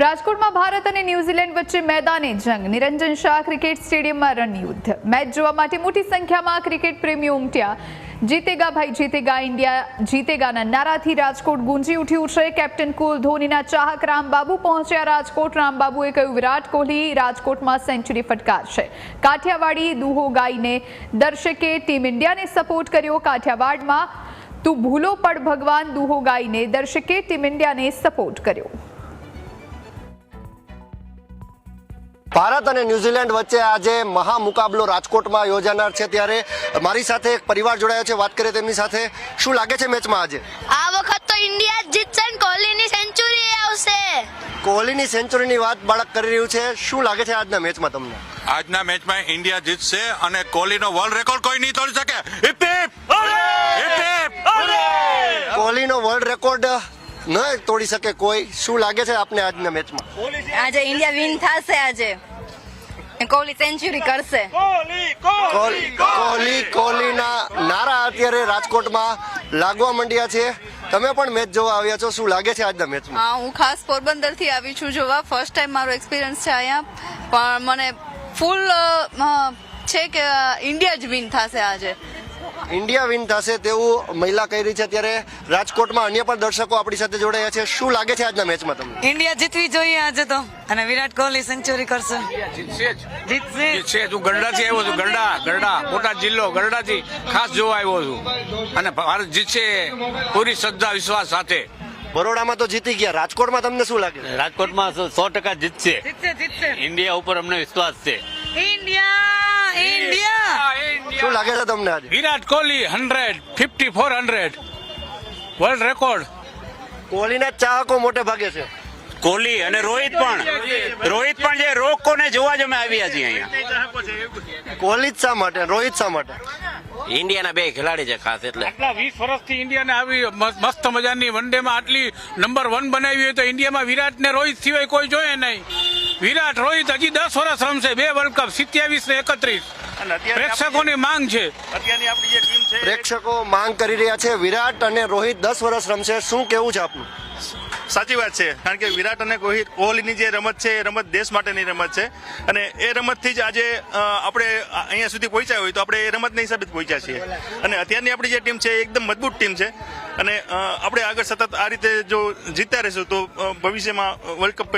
રાજકોટમાં ભારત અને ન્યૂઝીલેન્ડ વચ્ચે મેદાને જંગ. નિરંજન શાહ ક્રિકેટ સ્ટેડિયમમાં રણયુદ્ધ મેચ જોવા માટે મોટી સંખ્યામાં ક્રિકેટ પ્રેમીઓ ઉમટ્યા. જીતેગા ભાઈ જીતેગા ઇન્ડિયા જીતેગાના નારાથી રાજકોટ ગુંજી ઉઠ્યું છે. કેપ્ટન કુલ ધોનીના ચાહક રામબાબુ પહોંચ્યા. રાજકોટ રામબાબુએ કહ્યું, વિરાટ કોહલી રાજકોટમાં સેન્ચુરી ફટકારશે. કાઠિયાવાડી દુહો ગાઈને દર્શકે ટીમ ઇન્ડિયાને સપોર્ટ કર્યો. કાઠિયાવાડમાં તું ભૂલો પડ ભગવાન દુહો ગાઈને દર્શકે ટીમ ઇન્ડિયાને સપોર્ટ કર્યો. ભારત અને ન્યુઝીલેન્ડ વચ્ચે આજે મહા મુકાબલો રાજકોટમાં યોજાનાર છે. ત્યારે મારી સાથે એક પરિવાર જોડાયો છે. વાત કરીએ તેમની સાથે. શું લાગે છે મેચમાં આજે? આ વખત તો ઇન્ડિયા જ જીતશે ને કોહલીની સેન્ચુરી આવશે. કોહલીની સેન્ચુરીની વાત બાળક કરી રહ્યું છે. શું લાગે છે આજના મેચમાં તમને? આજના મેચમાં ઇન્ડિયા જીતશે અને કોહલીનો વર્લ્ડ રેકોર્ડ કોઈ નહીં તોડી શકે! કોહલીનો વર્લ્ડ રેકોર્ડ ન તોડી શકે કોઈ. શું લાગે છે આપને આજના મેચમાં? આજે ઇન્ડિયા વિન થશે આજે. કોહલી સેન્ચુરી કરશે. કોહલી કોહલી કોહલીના નારા અત્યારે રાજકોટમાં લાગવા માંડ્યા છે. તમે પણ મેચ જોવા આવ્યા છો. શું લાગે છે આજના મેચમાં? હા હું ખાસ પોરબંદરથી આવી છું જોવા. ફર્સ્ટ ટાઈમ મારો એક્સપિરિયન્સ છે અહીંયા. પણ મને ફૂલ છે કે ઇન્ડિયા જ વિન થશે આજે. ઇન્ડિયા વિન થશે તેવું મહિલા કહી રહી છે. ત્યારે રાજકોટમાં અન્ય પણ દર્શકો આપણી સાથે જોડાયા છે. શું લાગે છે આજના મેચમાં તમને? ઇન્ડિયા જીતવી જોઈએ આજે તો. અને વિરાટ કોહલી સેન્ચુરી કરશે. જીતશે જ. જીતશે. જીતશે હું ગરડાથી આવ્યો છું. ગરડા ગરડા. બોટાદ જિલ્લો ગરડાથી ખાસ જોવા આવ્યો છું. અને ભારત જીતશે પૂરી શ્રદ્ધા વિશ્વાસ સાથે. બરોડામાં તો જીતી ગયા. રાજકોટમાં તમને શું લાગે? રાજકોટમાં સો ટકા જીતશે. જીતશે જીતશે. ઇન્ડિયા ઉપર અમને વિશ્વાસ છે. ઇન્ડિયા. ઇન્ડિયા શું લાગે છે તમને આજે? Virat Kohli hundred fifty four hundred. World record કોહલીના ચાહકો મોટે ભાગે છે. કોહલી અને રોહિત પણ. રોહિત પણ જે રોકોને જોવા જ અમે આવ્યા છીએ અહીંયા. કોહલી શા માટે? રોહિત શા માટે? ઇન્ડિયાના બે ખેલાડી છે ખાસ એટલે. આટલા વીસ વર્ષથી ઇન્ડિયાને આવી મસ્ત મજાની વનડેમાં આટલી નંબર વન બનાવી હોય તો ઇન્ડિયામાં વિરાટ ને રોહિત સિવાય કોઈ જોઈએ નહીં. વિરાટ રોહિત હજી દસ વર્ષ રમશે. બે વર્લ્ડ કપ સિત્યાવીસ ને એકત્રીસ. પ્રેક્ષકોની માંગ છે. અત્યારની આપણી જે ટીમ છે પ્રેક્ષકો માંગ કરી રહ્યા છે. વિરાટ અને રોહિત દસ વર્ષ રમશે. શું કેવું છે આપનું? સાચી વાત છે. કારણ કે વિરાટ અને કોહલી કોહલીની જે રમત છે એ રમત દેશ માટેની રમત છે. અને એ રમતથી જ આજે આપણે અહીંયા સુધી પહોંચ્યા હોય તો આપણે એ રમતના હિસાબે જ પહોંચ્યા છીએ. અને અત્યારની આપણી જે ટીમ છે એ એકદમ મજબૂત ટીમ છે. અને આપણે આગળ સતત આ રીતે જો જીતતા રહીશું તો ભવિષ્યમાં વર્લ્ડ કપ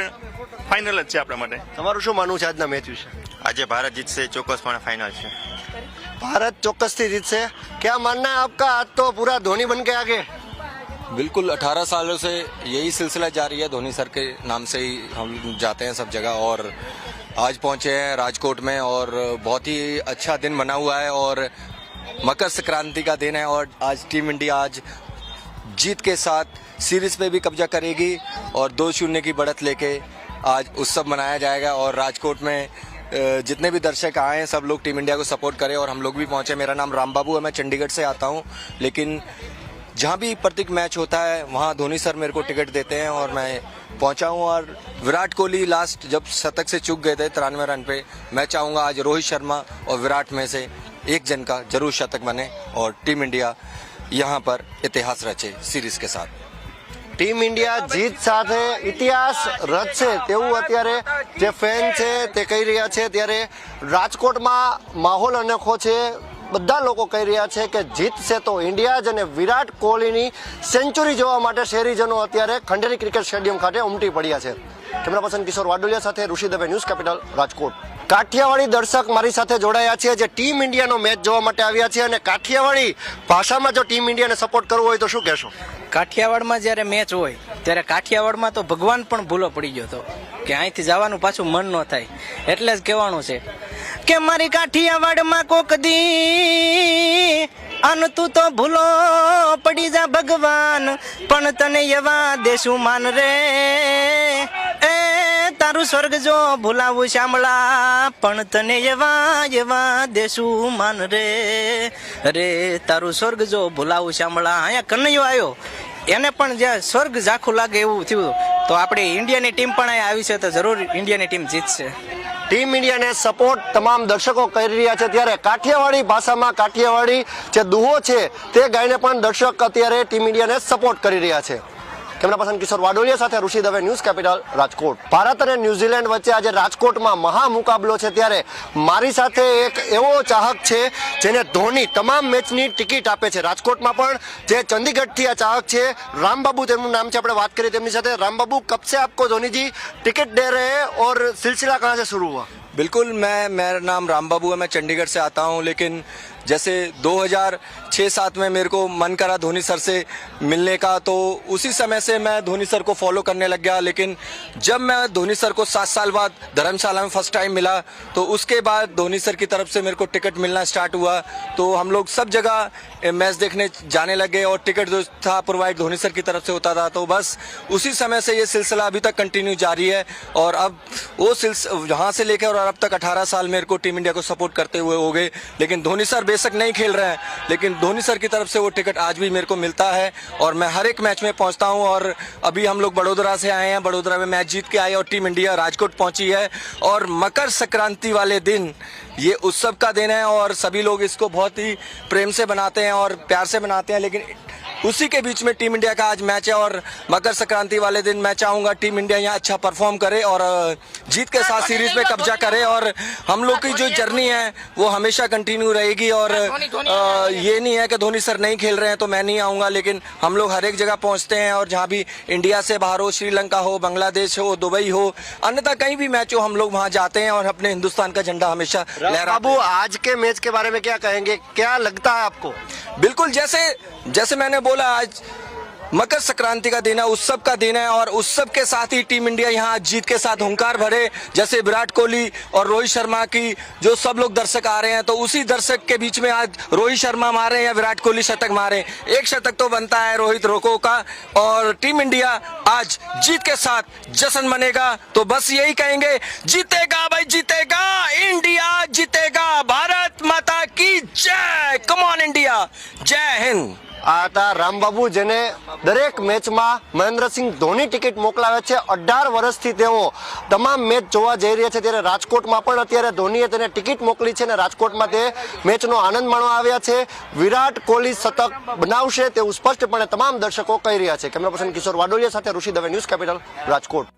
ફાઇનલ જ છે આપણા માટે. તમારું શું માનવું છે આજના મેચ વિશે? આજે ભારત જીતશે ચોક્કસપણે ફાઇનલ છે भारत ચોક્કસથી જીતશે क्या मानना है आपका आज तो पूरा धोनी बन के आगे बिल्कुल 18 सालों से यही सिलसिला जारी है धोनी सर के नाम से ही हम जाते हैं सब जगह और आज पहुंचे हैं राजकोट में और बहुत ही अच्छा दिन बना हुआ है और मकर संक्रांति का दिन है और आज टीम इंडिया आज जीत के साथ सीरीज पे भी कब्जा करेगी और दो शून्य की बढ़त लेके आज उत्सव मनाया जाएगा और राजकोट में अ, जितने भी दर्शक आए हैं, सब लोग टीम इंडिया को सपोर्ट करें और हम लोग भी पहुँचे। मेरा नाम राम बाबू है, मैं चंडीगढ़ से आता हूँ। लेकिन जहाँ भी प्रत्येक मैच होता है, वहाँ धोनी सर मेरे को टिकट देते हैं और मैं पहुँचा हूँ। और विराट कोहली लास्ट जब शतक से चूक गए थे तिरानवे रन पे, मैं चाहूँगा आज रोहित शर्मा और विराट में से एक जन का ज़रूर शतक बने और टीम इंडिया यहाँ पर इतिहास रचे सीरीज़ के साथ। ટીમ ઇન્ડિયા જીત સાથે ઇતિહાસ રચશે તેવું અત્યારે જે ફેન છે તે કહી રહ્યા છે. ત્યારે રાજકોટમાં માહોલ અનોખો છે. બધા લોકો કહી રહ્યા છે કે જીતશે તો ઇન્ડિયા જ અને વિરાટ કોહલીની સેન્ચુરી જોવા માટે શહેરીજનો અત્યારે ખંડેરી ક્રિકેટ સ્ટેડિયમ ખાતે ઉમટી પડ્યા છે. કેમેરા પર્સન કિશોર વાડોલિયા સાથે ઋષિ દવે ન્યૂઝ કેપિટલ રાજકોટ. કાઠિયાવાડી દર્શક મારી સાથે જોડાયા છે, જે ટીમ ઇન્ડિયાનો મેચ જોવા માટે આવ્યા છે અને કાઠિયાવાડી ભાષામાં જો ટીમ ઇન્ડિયાને સપોર્ટ કરવો હોય તો શું કહેશો? કાઠિયાવાડમાં જ્યારે મેચ હોય, ત્યારે કાઠિયાવાડમાં તો ભગવાન પણ ભૂલો પડી ગયો હતો કે અહીંથી જવાનું પાછું મન ન થાય. એટલે જ કહેવાનું છે કે મારી કાઠિયાવાડમાં કોક દી અન તું તો ભૂલો પડી જા ભગવાન, પણ તને એવા દેશું માન રે. એ તારું સ્વર્ગ જો ભૂલાવું શ્યામળા પણ તને એવા એવા દેશું માન રે. રે તારું સ્વર્ગ જો ભૂલાવું શ્યામળા અહીંયા કનૈયો આવ્યો એને પણ જ્યાં સ્વર્ગ ઝાખું લાગે એવું થયું. તો આપણે ઇન્ડિયાની ટીમ પણ અહીંયા આવી છે, તો જરૂર ઇન્ડિયાની ટીમ જીતશે. ટીમ ઇન્ડિયાને સપોર્ટ તમામ દર્શકો કરી રહ્યા છે. ત્યારે કાઠિયાવાડી ભાષામાં કાઠિયાવાડી જે દુહો છે, તે ગાઈને પણ દર્શક અત્યારે ટીમ ઇન્ડિયાને સપોર્ટ કરી રહ્યા છે. કેમેરા પર્સન કિશોર વાડોલિયા સાથે ઋષિ દવે ન્યૂઝ કેપિટલ રાજકોટ ભારત અને ન્યુઝીલેન્ડ વચ્ચે આજે રાજકોટમાં મહા મુકાબલો છે ત્યારે મારી સાથે એક એવો ચાહક છે જેને ધોની તમામ મેચની ટિકિટ આપે છે રાજકોટમાં પણ જે ચંદીગઢથી આ ચાહક છે રામબાબુ તેમનું નામ છે આપણે વાત કરીએ તેમની સાથે रामबाबू कब से आपको धोनी जी टिकट दे रहे हैं और सिलसिला कहाँ से शुरू हुआ बिल्कुल मैं मेरा नाम राम बाबू है मैं चंडीगढ़ से आता हूँ लेकिन जैसे 2006-7 में मेरे को मन करा धोनी सर से मिलने का तो उसी समय से मैं धोनी सर को फॉलो करने लग गया। लेकिन जब मैं धोनी सर को सात साल बाद धर्मशाला में फ़र्स्ट टाइम मिला तो उसके बाद धोनी सर की तरफ़ से मेरे को टिकट मिलना स्टार्ट हुआ। तो हम लोग सब जगह मैच देखने जाने लगे और टिकट जो था प्रोवाइड धोनी सर की तरफ़ से होता था। तो बस उसी समय से ये सिलसिला अभी तक कंटिन्यू जारी है और अब वो सिलस यहाँ से लेकर और अब तक 18 साल मेरे को टीम इंडिया को सपोर्ट करते हुए हो गए। लेकिन धोनी सर बेशक नहीं खेल रहे हैं, लेकिन धोनी सर की तरफ़ से वो टिकट आज भी मेरे को मिलता है और मैं हर एक मैच में पहुँचता हूँ और अभी हम लोग बड़ोदरा से आए हैं, बड़ोदरा में मैच जीत के आए और टीम इंडिया राजकोट पहुँची है और मकर संक्रांति वाले दिन, ये उत्सव का दिन है और सभी लोग इसको बहुत ही प्रेम से बनाते हैं और प्यार से बनाते हैं, लेकिन उसी के बीच में टीम इंडिया का आज मैच है और मकर संक्रांति वाले दिन मैं चाहूँगा टीम इंडिया यहाँ अच्छा परफॉर्म करे और जीत के साथ सीरीज़ में कब्जा करे और हम लोग की जो जर्नी है वो हमेशा कंटिन्यू रहेगी और ये नहीं है कि धोनी सर नहीं खेल रहे हैं तो मैं नहीं आऊँगा लेकिन हम लोग हर एक जगह पहुँचते हैं और जहाँ भी इंडिया से बाहर हो श्रीलंका हो बांग्लादेश हो दुबई हो अन्यथा कहीं भी मैच हो हम लोग वहाँ जाते हैं और अपने हिंदुस्तान का झंडा हमेशा लहराते बाबू आज के मैच के बारे में क्या कहेंगे? क्या लगता है आपको? बिल्कुल, जैसे जैसे मैंने बोला, आज मकर संक्रांति का दिन है, उत्सव का दिन है, और उत्सव के साथ ही टीम इंडिया यहाँ जीत के साथ हुंकार भरे, जैसे विराट कोहली और रोहित शर्मा की जो सब लोग दर्शक आ रहे हैं तो उसी दर्शक के बीच में आज रोहित शर्मा मारे या विराट कोहली शतक मारे। एक शतक तो बनता है रोहित रोको का, और टीम इंडिया आज जीत के साथ जश्न मनेगा तो बस यही कहेंगे, जीतेगा જય હિન્દ. આ હતા રામબાબુ, જેને દરેક મેચમાં મહેન્દ્રસિંહ ધોની ટિકિટ મોકલાવે છે. અઢાર વર્ષથી તેઓ તમામ મેચ જોવા જઈ રહ્યા છે. ત્યારે રાજકોટમાં પણ અત્યારે ધોનીએ તેને ટિકિટ મોકલી છે અને રાજકોટમાં તે મેચનો આનંદ માણવા આવ્યા છે. વિરાટ કોહલી શતક બનાવશે તેવું સ્પષ્ટપણે તમામ દર્શકો કહી રહ્યા છે. કેમેરા પર્સન કિશોર વાડોલિયા સાથે ઋષિ દવે ન્યૂઝ કેપિટલ રાજકોટ.